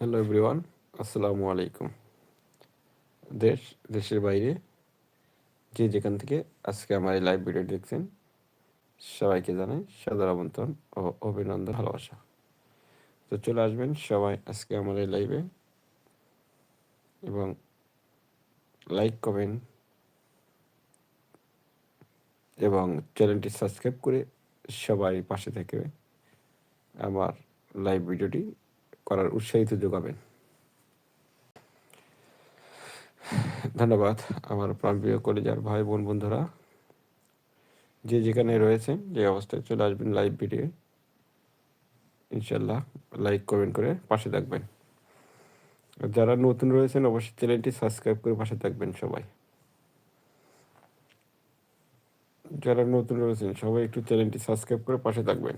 Hello everyone আসসালামু আলাইকুম দেশ দেশের বাইরে যে যেখান থেকে আজকে আমার এই লাইভ ভিডিও দেখছেন সবাইকে জানাই সাদর আমন্ত্রণ ও অভিনন্দন ভালোবাসা তো চলে আসবেন সবাই আজকে আমার এই লাইভে এবং লাইক কমেন্ট এবং চ্যানেলটি সাবস্ক্রাইব করে সবাই পাশে থেকে আমার লাইভ ভিডিওটি করার উৎসাহিত যোগাবেন। ধন্যবাদ আমার প্রাণপ্রিয় কলেজার ভাই বোন বন্ধুরা। যে যেখানে রয়েছেন, যে অবস্থায় চলে আসবেন লাইভ ভিডিও ইনশাল্লাহ লাইক কমেন্ট করে পাশে থাকবেন। যারা নতুন রয়েছেন, অবশ্যই চ্যানেলটি সাবস্ক্রাইব করে পাশে থাকবেন সবাই। যারা নতুন রয়েছেন, সবাই একটু চ্যানেলটি সাবস্ক্রাইব করে পাশে থাকবেন।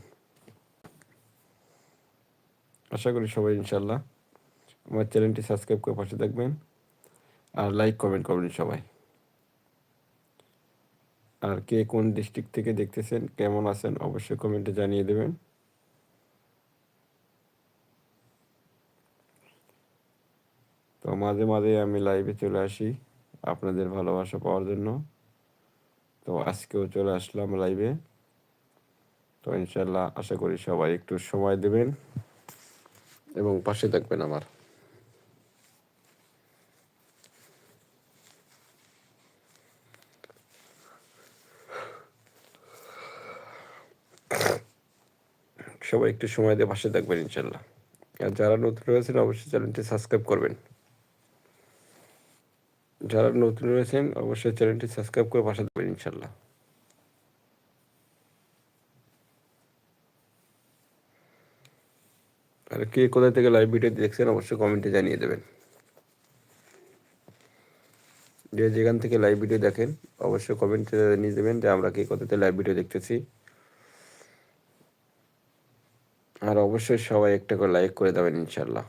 আশা করি সবাই ইনশাল্লাহ আমার চ্যানেলটি সাবস্ক্রাইব করে পাশে থাকবেন আর লাইক, কমেন্ট করবেন সবাই। আর কে কোন ডিস্ট্রিক্ট থেকে দেখতেছেন, কেমন আছেন, অবশ্যই কমেন্টে জানিয়ে দেবেন। তো মাঝে মাঝে আমি লাইভে চলে আসি আপনাদের ভালোবাসা পাওয়ার জন্য। তো আজকেও চলে আসলাম লাইভে তো ইনশাল্লাহ আশা করি সবাই একটু সময় দেবেন। এবং পাশে থাকবেন আমার। সবাই একটু সময় দিয়ে পাশে থাকবেন ইনশাল্লাহ। আর যারা নতুন রয়েছেন, অবশ্যই চ্যানেলটি সাবস্ক্রাইব করবেন। যারা নতুন রয়েছেন, অবশ্যই চ্যানেলটি সাবস্ক্রাইব করে পাশে থাকবেন ইনশাল্লাহ। আর কে কোথায় থেকে লাইভ ভিডিও দেখছেন অবশ্যই কমেন্টে জানিয়ে দেবেন। যে যেখান থেকে লাইভ ভিডিও দেখেন, অবশ্যই কমেন্টে জানিয়ে দেবেন যে আমরা কে কোথাতে লাইভ ভিডিও দেখতেছি। আর অবশ্যই সবাই একটা করে লাইক করে দেবেন ইনশাল্লাহ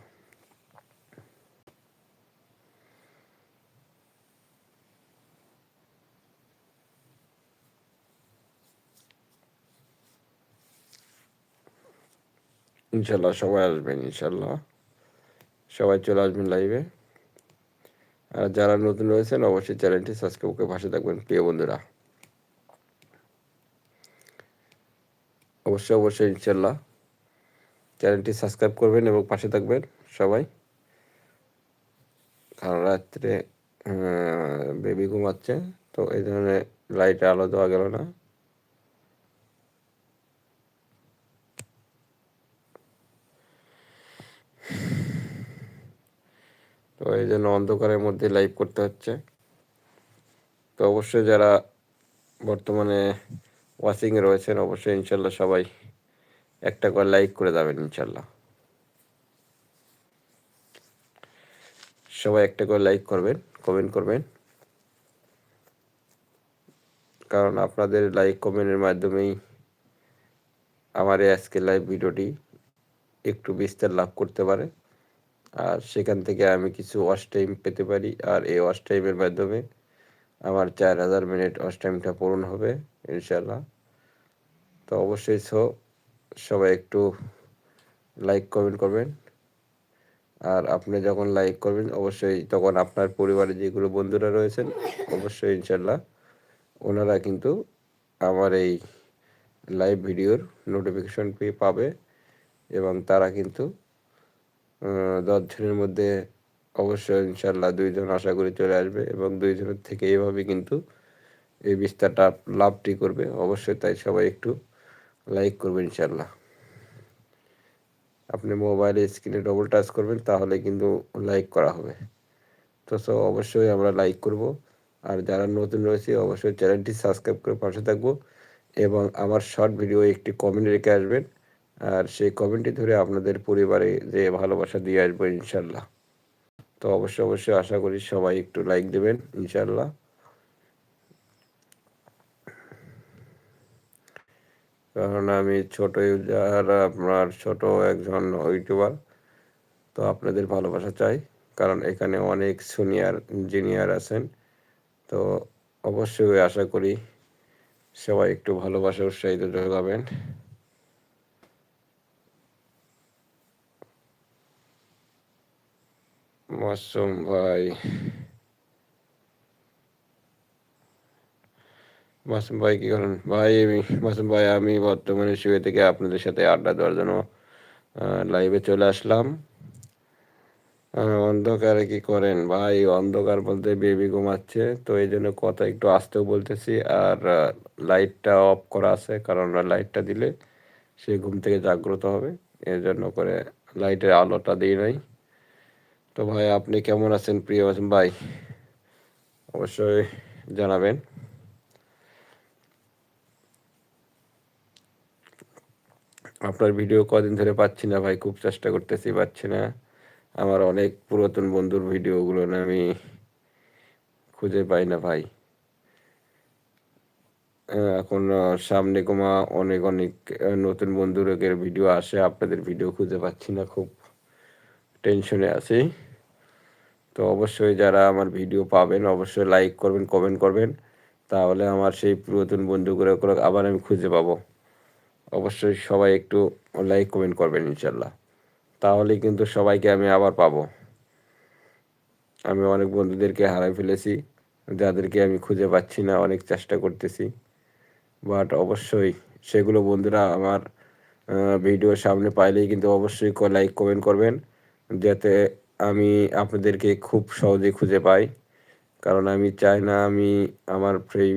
ইনশাল্লাহ সবাই আসবেন, ইনশাল্লাহ। সবাই চলে আসবেন লাইভে আর যারা নতুন রয়েছেন, অবশ্যই চ্যানেলটি সাবস্ক্রাইব করে পাশে থাকবেন, প্রিয় বন্ধুরা। অবশ্যই অবশ্যই, ইনশাল্লাহ। চ্যানেলটি সাবস্ক্রাইব করবেন এবং পাশে থাকবেন সবাই। কারণ রাত্রে বেবি ঘুমাচ্ছে, তো এই ধরনের লাইটে আলো দেওয়া গেল না। তো এই জন্য অন্ধকারের মধ্যে লাইভ করতে হচ্ছে। তো অবশ্যই যারা বর্তমানে ওয়াচিংয়ে রয়েছেন, অবশ্যই ইনশাল্লাহ সবাই একটা করে লাইক করে যাবেন ইনশাল্লাহ। সবাই একটা করে লাইক করবেন কমেন্ট করবেন। কারণ আপনাদের লাইক কমেন্টের মাধ্যমেই আমার এই আজকের লাইভ ভিডিওটি একটু বিস্তার লাভ করতে পারে। আর সেখান থেকে আমি কিছু ওয়াশ টাইম পেতে পারি। আর এই ওয়াশ টাইমের মাধ্যমে আমার চার হাজার মিনিট ওয়াশ টাইমটা পূরণ হবে ইনশাল্লাহ তো অবশ্যই সো, সবাই একটু লাইক কমেন্ট করবেন। আর আপনি যখন লাইক করবেন, অবশ্যই তখন আপনার পরিবারে যেগুলো বন্ধুরা রয়েছেন, অবশ্যই ইনশাল্লাহ ওনারা কিন্তু আমার এই লাইভ ভিডিওর নোটিফিকেশন পেয়ে পাবে এবং তারা কিন্তু দশজনের মধ্যে অবশ্যই ইনশাল্লাহ দুইজন আশা করি চলে আসবে এবং দুইজনের থেকে এইভাবে কিন্তু এই বিস্তারটা লাভটি করবে। অবশ্যই তাই সবাই একটু লাইক করবে ইনশাল্লাহ আপনি মোবাইলে স্ক্রিনে ডবল টাচ করবেন, তাহলে কিন্তু লাইক করা হবে। তো সো অবশ্যই আমরা লাইক করব। আর যারা নতুন রয়েছে, অবশ্যই চ্যানেলটি সাবস্ক্রাইব করে পাশে থাকব এবং আমার শর্ট ভিডিও একটি কমেন্ট রেখে আসবেন। আর সেই কমেন্টটি ধরে আপনাদের পরিবারে যে ভালোবাসা দিয়ে আসব ইনশাল্লাহ। তো অবশ্যই অবশ্যই আশা করি সবাই একটু লাইক দেবেন ইনশাল্লাহ। কারণ আমি ছোট ইউজার, আপনার ছোট একজন ইউটিউবার, তো আপনাদের ভালোবাসা চাই। কারণ এখানে অনেক সিনিয়র ইঞ্জিনিয়ার আছেন। তো অবশ্যই আশা করি সবাই একটু ভালোবাসা উৎসাহিত যোগাবেন। মাসুম ভাই মাসুম ভাই কি করেন ভাই মাসুম ভাই আমি বর্তমানে শুয়ে থেকে আপনাদের সাথে আড্ডা দেওয়ার জন্য লাইভে চলে আসলাম। অন্ধকারে কি করেন? ভাই, অন্ধকার বলতে বেবি ঘুমাচ্ছে, তো এই জন্য কথা একটু আসতেও বলতেছি, আর লাইটটা অফ করা আছে, কারণ লাইটটা দিলে সে ঘুম থেকে জাগ্রত হবে এর জন্য করে লাইটের আলোটা দিই নাই। তো ভাই, আপনি কেমন আছেন? প্রিয় আছেন ভাই, অবশ্যই জানাবেন। আপনার ভিডিও কদিন ধরে পাচ্ছি না ভাই, খুব চেষ্টা করতেছি, পাচ্ছি না। আমার অনেক পুরাতন বন্ধুর ভিডিওগুলো না আমি খুঁজে পাই না ভাই। এখন সামনে কমা অনেক অনেক নতুন বন্ধুদের ভিডিও আসে, আপনাদের ভিডিও খুঁজে পাচ্ছি না, খুব টেনশনে আছি। তো অবশ্যই যারা আমার ভিডিও পাবেন, অবশ্যই লাইক করবেন কমেন্ট করবেন। তাহলে আমার সেই পুরাতন বন্ধুগুলো করে আবার আমি খুঁজে পাবো। অবশ্যই সবাই একটু লাইক কমেন্ট করবেন ইনশাল্লাহ তাহলে কিন্তু সবাইকে আমি আবার পাবো। আমি অনেক বন্ধুদেরকে হারাই ফেলেছি, যাদেরকে আমি খুঁজে পাচ্ছি না, অনেক চেষ্টা করতেছি। বাট অবশ্যই সেগুলো বন্ধুরা আমার ভিডিওর সামনে পাইলেই কিন্তু অবশ্যই লাইক কমেন্ট করবেন। যাতে আমি আপনাদেরকে খুব সহজে খুঁজে পাই। কারণ আমি চাই না আমি আমার সেই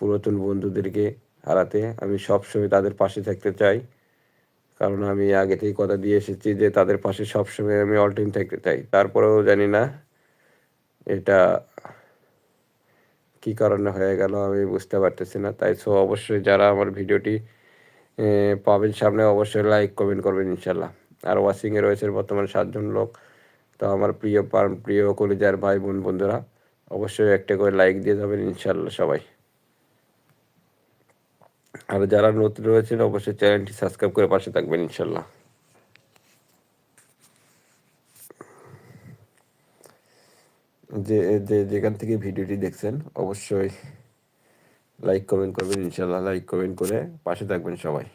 পুরাতন বন্ধুদেরকে হারাতে। আমি সবসময় তাদের পাশে থাকতে চাই। কারণ আমি আগে থেকে কথা দিয়ে এসেছি যে তাদের পাশে সবসময় আমি অল টাইম থাকতে চাই। তারপরেও জানি না এটা কি কারণে হয়ে গেল আমি বুঝতে পারতেছি না। তাই সো অবশ্যই যারা আমার ভিডিওটি পাবেন সামনে অবশ্যই লাইক কমেন্ট করবেন ইনশাল্লাহ আর ওয়াশিংয়ে রয়েছে বর্তমানে সাতজন লোক। তো আমার প্রিয় প্রিয় কলিজার ভাই বোন বন্ধুরা, অবশ্যই একটা করে লাইক দিয়ে যাবেন ইনশাল্লাহ সবাই। আর যারা নতুন রয়েছেন, অবশ্যই চ্যানেলটি সাবস্ক্রাইব করে পাশে থাকবেন ইনশাল্লাহ যে যে, যেখান থেকে ভিডিওটি দেখছেন, অবশ্যই লাইক কমেন্ট করবেন ইনশাল্লাহ লাইক কমেন্ট করে পাশে থাকবেন সবাই।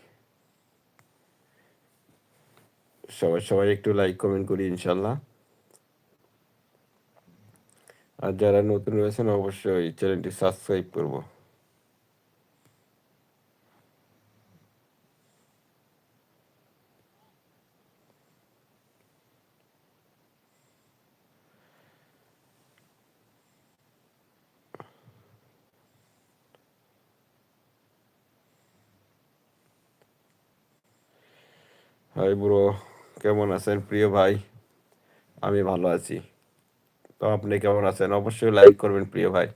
সবাই সবাই একটু লাইক কমেন্ট করি ইনশাল্লাহ আর যারা নতুন রয়েছেন, অবশ্যই চ্যানেলটি সাবস্ক্রাইব করব। হাই ব্রো কেমন আছেন? প্রিয় ভাই, আমি ভালো আছি। আপনি কেমন আছেন? অবশ্যই লাইক করবেন প্রিয় ভাই।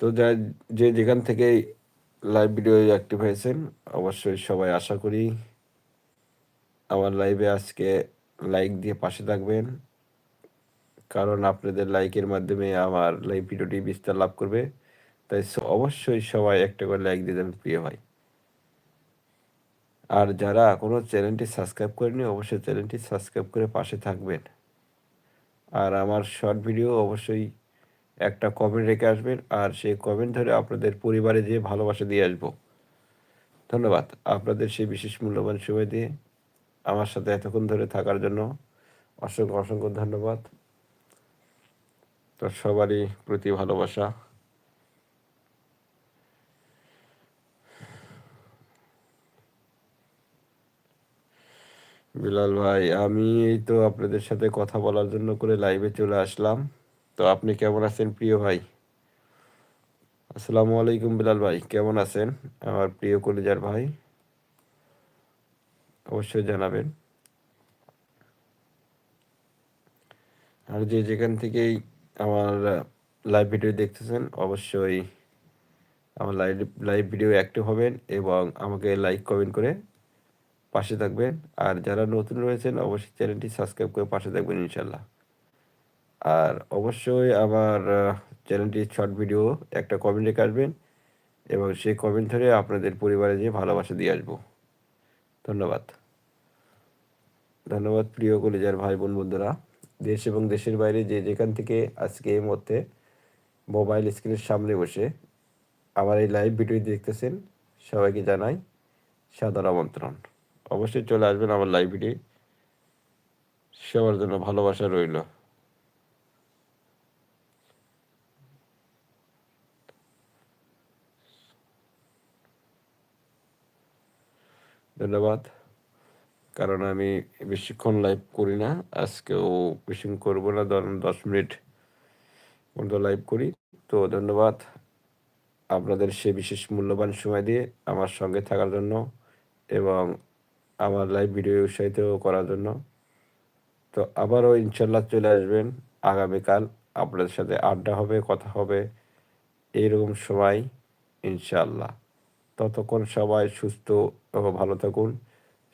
তো যা, যে যেখান থেকে লাইভ ভিডিও অ্যাক্টিভ হয়েছেন, অবশ্যই সবাই আশা করি আমার লাইভে আজকে লাইক দিয়ে পাশে থাকবেন। কারণ আপনাদের লাইকের মাধ্যমে আমার লাইভ ভিডিওটি বিস্তার লাভ করবে। তাই অবশ্যই সবাই একটা করে লাইক দিয়ে দেবেন প্রিয় ভাই। আর যারা কোনো চ্যানেলটি সাবস্ক্রাইব করেনি অবশ্যই চ্যানেলটি সাবস্ক্রাইব করে পাশে থাকবেন। আর আমার শর্ট ভিডিও অবশ্যই একটা কমেন্ট রেখে আসবেন, আর সেই কমেন্ট ধরে আপনাদের পরিবারে যেয়ে ভালোবাসা দিয়ে আসব। ধন্যবাদ। আপনাদের সেই বিশেষ মূল্যবান সময় দিয়ে আমার সাথে এতক্ষণ ধরে থাকার জন্য অসংখ্য অসংখ্য ধন্যবাদ। তো সবারই প্রতি ভালোবাসা। বিলাল ভাই, আমি এই তো আপনাদের সাথে কথা বলার জন্য করে লাইভে চলে আসলাম। তো আপনি কেমন আছেন প্রিয় ভাই? আসসালামু আলাইকুম বিলাল ভাই, কেমন আছেন আমার প্রিয় কলিজার ভাই? অবশ্যই জানাবেন। আর যে যেখান থেকেই আমার লাইভ ভিডিও দেখতেছেন, অবশ্যই আমার লাইভ লাইভ ভিডিও অ্যাক্টিভ হবেন এবং আমাকে লাইক কমেন্ট করে পাশে থাকবেন। আর যারা নতুন রয়েছেন, অবশ্যই চ্যানেলটি সাবস্ক্রাইব করে পাশে থাকবেন ইনশাল্লাহ আর অবশ্যই আমার চ্যানেলটি শর্ট ভিডিও একটা কমেন্ট রেখে আসবেন এবং সেই কমেন্ট ধরে আপনাদের পরিবারে যেয়ে ভালোবাসা দিয়ে আসব। ধন্যবাদ। ধন্যবাদ, প্রিয় কলেজের ভাই বোন বন্ধুরা। দেশ এবং দেশের বাইরে যে যেখান থেকে আজকে এই মুহূর্তে মোবাইল স্ক্রিনের সামনে বসে আমার এই লাইভ ভিডিও দেখতেছেন, সবাইকে জানাই সাদর আমন্ত্রণ। অবশ্যই চলে আসবেন আমার লাইভ ভিডিও সবার জন্য ভালোবাসা রইল। ধন্যবাদ। কারণ আমি বেশিক্ষণ লাইভ করি না। আজকেও বেশি করব না, ধরুন দশ মিনিট পর্যন্ত লাইভ করি। তো ধন্যবাদ আপনাদের সে বিশেষ মূল্যবান সময় দিয়ে আমার সঙ্গে থাকার জন্য এবং আমার লাইভ ভিডিও উৎসাহিত করার জন্য। তো আবারও ইনশাল্লাহ চলে আসবেন আগামীকাল। আপনাদের সাথে আড্ডা হবে, কথা হবে এইরকম সময় ইনশাল্লাহ ততক্ষণ সবাই সুস্থ ভালো থাকুন।